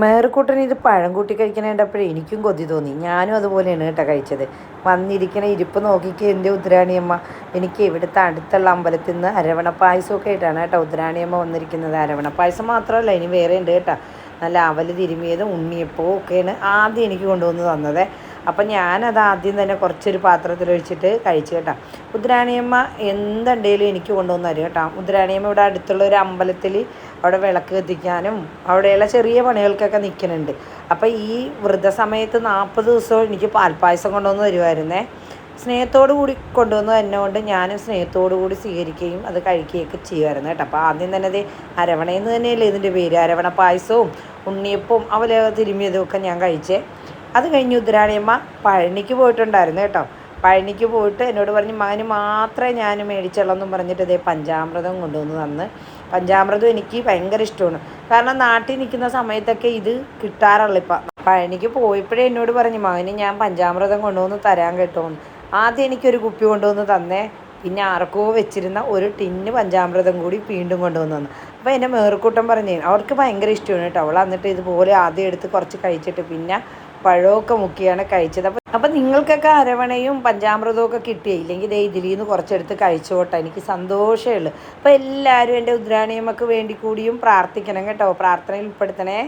മേറുക്കൂട്ടന് ഇത് പഴം കൂട്ടി കഴിക്കണ കണ്ടപ്പോഴേ എനിക്കും കൊതി തോന്നി. ഞാനും അതുപോലെയാണ് കേട്ടോ കഴിച്ചത്. വന്നിരിക്കണ ഇരിപ്പ് നോക്കിക്ക് എന്റെ ഉദ്രാണിയമ്മ. എനിക്ക് ഇവിടുത്തെ അടുത്തുള്ള അമ്പലത്തിൽ നിന്ന് അരവണ പായസമൊക്കെ ആയിട്ടാണ് കേട്ടോ ഉദ്രാണിയമ്മ വന്നിരിക്കുന്നത്. അരവണ പായസം മാത്രമല്ല ഇനി വേറെ ഉണ്ട് കേട്ടോ. നല്ല അവൽ തിരുമിയതും ഉണ്ണിയപ്പവും ഒക്കെയാണ് ആദ്യം എനിക്ക് കൊണ്ടുവന്ന് തന്നത്. അപ്പം ഞാനത് ആദ്യം തന്നെ കുറച്ചൊരു പാത്രത്തിലൊഴിച്ചിട്ട് കഴിച്ചു കേട്ടോ. മുദ്രാണിയമ്മ എന്തുണ്ടെങ്കിലും എനിക്ക് കൊണ്ടുവന്ന് തരും കേട്ടോ. മുദ്രാണിയമ്മ ഇവിടെ അടുത്തുള്ള ഒരു അമ്പലത്തിൽ അവിടെ വിളക്ക് കത്തിക്കാനും അവിടെയുള്ള ചെറിയ പണികൾക്കൊക്കെ നിൽക്കുന്നുണ്ട്. അപ്പോൾ ഈ വൃദ്ധസമയത്ത് നാൽപ്പത് ദിവസവും എനിക്ക് പാൽപ്പായസം കൊണ്ടുവന്ന് തരുമായിരുന്നേ. സ്നേഹത്തോടു കൂടി കൊണ്ടുവന്ന് തന്നെ കൊണ്ട് ഞാനും സ്നേഹത്തോടു കൂടി സ്വീകരിക്കുകയും അത് കഴിക്കുകയൊക്കെ ചെയ്യുമായിരുന്നു കേട്ടോ. അപ്പോൾ ആദ്യം തന്നെ അത് അരവണയെന്ന് തന്നെയല്ലേ ഇതിന്റെ പേര്? അരവണ പായസവും ഉണ്ണിയപ്പവും അവലെ തിരുമ്മിയതും ഒക്കെ ഞാൻ കഴിച്ചേ. അത് കഴിഞ്ഞ് ഉദ്രാണിയമ്മ പഴനിക്ക് പോയിട്ടുണ്ടായിരുന്നു കേട്ടോ. പഴനിക്ക് പോയിട്ട് എന്നോട് പറഞ്ഞ് മകന് മാത്രമേ ഞാൻ മേടിച്ചുള്ളൂ എന്നും പറഞ്ഞിട്ട് ഇതേ പഞ്ചാമൃതം കൊണ്ടുവന്ന് തന്ന്. പഞ്ചാമൃതം എനിക്ക് ഭയങ്കര ഇഷ്ടമാണ്. കാരണം നാട്ടിൽ നിൽക്കുന്ന സമയത്തൊക്കെ ഇത് കിട്ടാറുള്ളൂ ഇപ്പം. പഴനിക്ക് പോയപ്പോഴേ എന്നോട് പറഞ്ഞു മകന് ഞാൻ പഞ്ചാമൃതം കൊണ്ടുവന്ന് തരാൻ കേട്ടോ. ആദ്യം എനിക്കൊരു കുപ്പി കൊണ്ടുവന്ന് തന്നേ. പിന്നെ ആർക്കോ വെച്ചിരുന്ന ഒരു ടിന്ന് പഞ്ചാമൃതം കൂടി വീണ്ടും കൊണ്ടുവന്ന് തന്നു. അപ്പോൾ എന്റെ മേറുക്കൂട്ടം പറഞ്ഞു അവർക്ക് ഭയങ്കര ഇഷ്ടമാണ് കേട്ടോ. അവൾ എന്നിട്ട് ഇതുപോലെ ആദ്യം എടുത്ത് കുറച്ച് കഴിച്ചിട്ട് പിന്നെ പഴമൊക്കെ മുക്കിയാണ് കഴിച്ചത്. അപ്പം അപ്പം നിങ്ങൾക്കൊക്കെ അരവണയും പഞ്ചാമൃതവും ഒക്കെ കിട്ടിയില്ലെങ്കിൽ ദേ ഇതിൽ നിന്ന് കുറച്ചെടുത്ത് കഴിച്ചോട്ടെ. എനിക്ക് സന്തോഷമേ ഉള്ളൂ. അപ്പോൾ എല്ലാവരും എന്റെ ഉദ്രാണിയമ്മക്ക് വേണ്ടി കൂടിയും പ്രാർത്ഥിക്കണം കേട്ടോ. പ്രാർത്ഥനയിൽ ഉൾപ്പെടുത്തണേ.